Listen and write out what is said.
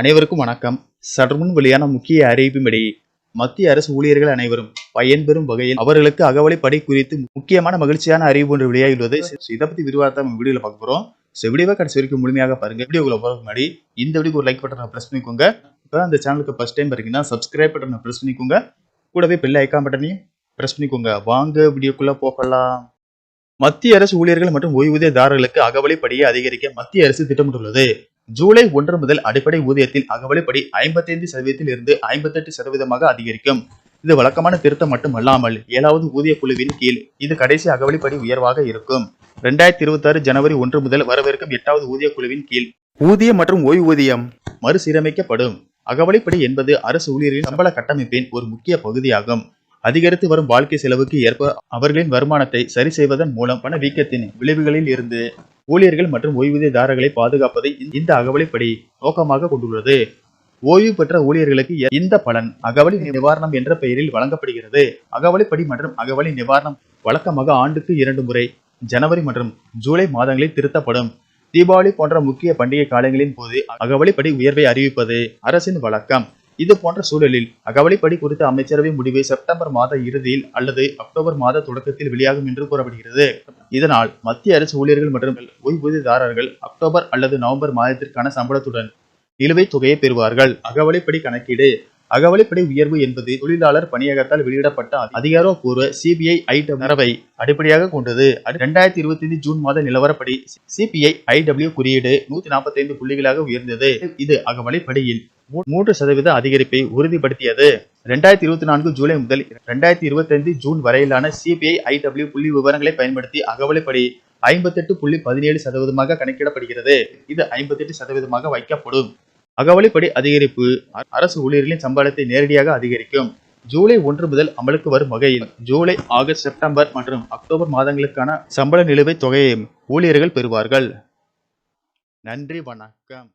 அனைவருக்கும் வணக்கம். சற்றுமுன் வெளியான முக்கிய அறிவிப்பின்படி மத்திய அரசு ஊழியர்கள் அனைவரும் பயன்பெறும் வகையில் அவர்களுக்கு அகவலைப்படி குறித்து முக்கியமான மகிழ்ச்சியான அறிவிப்பு ஒன்று வெளியாகியுள்ளது. இதை பத்தி விரிவாக நம்ம வீடியோல பார்க்க போறோம். ஸோ வீடியோவை கடைசி வரைக்கும் முழுமையாக பாருங்க. வீடியோக்குள்ள போகிறதுக்கு முன்னாடி இந்த வீடியோக்கு ஒரு லைக் பட்டனை ப்ரெஸ் பண்ணிக்கோங்க. இப்போ அந்த சேனலுக்கு ஃபர்ஸ்ட் டைம் பாருங்கன்னா சப்ஸ்கிரைப் பட்டனை ப்ரெஸ் பண்ணிக்கோங்க. கூடவே பெல் ஐக்கான் பட்டனையும் ப்ரெஸ் பண்ணிக்கோங்க. வாங்க வீடியோக்குள்ள போகலாம். மத்திய அரசு ஊழியர்கள் மற்றும் ஓய்வூதியதாரர்களுக்கு அகவலைப்படியை அதிகரிக்க மத்திய அரசு திட்டமிட்டுள்ளது. ஜூலை ஒன்று முதல் அடிப்படை ஊதியத்தில் அகவலைப்படி ஐம்பத்தைந்து சதவீதத்தில் இருந்து ஐம்பத்தெட்டு சதவீதமாக அதிகரிக்கும். இது வழக்கமான திருத்தம் மட்டுமல்லாமல் ஏழாவது ஊதிய குழுவின் கீழ் இது கடைசி அகவலைப்படி உயர்வாக இருக்கும். ரெண்டாயிரத்தி இருபத்தாறு ஜனவரி ஒன்று முதல் வரவிருக்கும் எட்டாவது ஊதிய குழுவின் கீழ் ஊதியம் மற்றும் ஓய்வூதியம் மறுசீரமைக்கப்படும். அகவலைப்படி என்பது அரசு ஊழியர்களின் சம்பள கட்டமைப்பின் ஒரு முக்கிய பகுதியாகும். அதிகரித்து வரும் வாழ்க்கை செலவுக்கு ஏற்ப அவர்களின் வருமானத்தை சரி செய்வதன் மூலம் பணவீக்கத்தின் விளைவுகளில் இருந்து ஊழியர்கள் மற்றும் ஓய்வூதியதாரர்களை பாதுகாப்பதை இந்த அகவலைப்படி நோக்கமாக கொண்டுள்ளது. ஓய்வு பெற்ற ஊழியர்களுக்கு இந்த பலன் அகவலி நிவாரணம் என்ற பெயரில் வழங்கப்படுகிறது. அகவலைப்படி மற்றும் அகவலி நிவாரணம் வழக்கமாக ஆண்டுக்கு இரண்டு முறை ஜனவரி மற்றும் ஜூலை மாதங்களில் திருத்தப்படும். தீபாவளி போன்ற முக்கிய பண்டிகை காலங்களின் போது அகவலைப்படி உயர்வை அறிவிப்பது அரசின் வழக்கம். இது போன்ற சூழலில் அகவலைப்படி குறித்த அமைச்சரவை முடிவு செப்டம்பர் மாத இறுதியில் அல்லது அக்டோபர் மாத தொடக்கத்தில் வெளியாகும் என்று கூறப்படுகிறது. இதனால் மத்திய அரசு ஊழியர்கள் மற்றும் ஓய்வூதியதாரர்கள் அக்டோபர் அல்லது நவம்பர் மாதத்திற்கான சம்பளத்துடன் நிலுவைத் தொகையை பெறுவார்கள். அகவலைப்படி கணக்கீடு அகவலைப்படி உயர்வு என்பது தொழிலாளர் பணியகத்தால் வெளியிடப்பட்ட அதிகாரப்பூர்வ சிபிஐ ஐ தரவை அடிப்படையாக கொண்டது. இரண்டாயிரத்தி இருபத்தி ஐந்து ஜூன் மாத நிலவரப்படி சிபிஐ ஐடபிள்யூ குறியீடு நூத்தி நாற்பத்தி ஐந்து புள்ளிகளாக உயர்ந்தது. இது அகவலைப்படியில் மூன்று சதவீத அதிகரிப்பை உறுதிப்படுத்தியது. ரெண்டாயிரத்தி இருபத்தி நான்கு ஜூலை முதல் ரெண்டாயிரத்தி இருபத்தி ஐந்து ஜூன் வரையிலான சிபிஐ ஐடபிள்யூ புள்ளி விவரங்களை பயன்படுத்தி அகவலைப்படி ஐம்பத்தெட்டு புள்ளி பதினேழு சதவீதமாக கணக்கிடப்படுகிறது. இது ஐம்பத்தெட்டு சதவீதமாக வைக்கப்படும். அகவலைப்படி அதிகரிப்பு. அரசு ஊழியர்களின் சம்பளத்தை நேரடியாக அதிகரிக்கும். ஜூலை ஒன்று முதல் அமலுக்கு வரும் வகையில் ஜூலை ஆகஸ்ட் செப்டம்பர் மற்றும் அக்டோபர் மாதங்களுக்கான சம்பள நிலுவைத் தொகையை ஊழியர்கள் பெறுவார்கள். நன்றி வணக்கம்.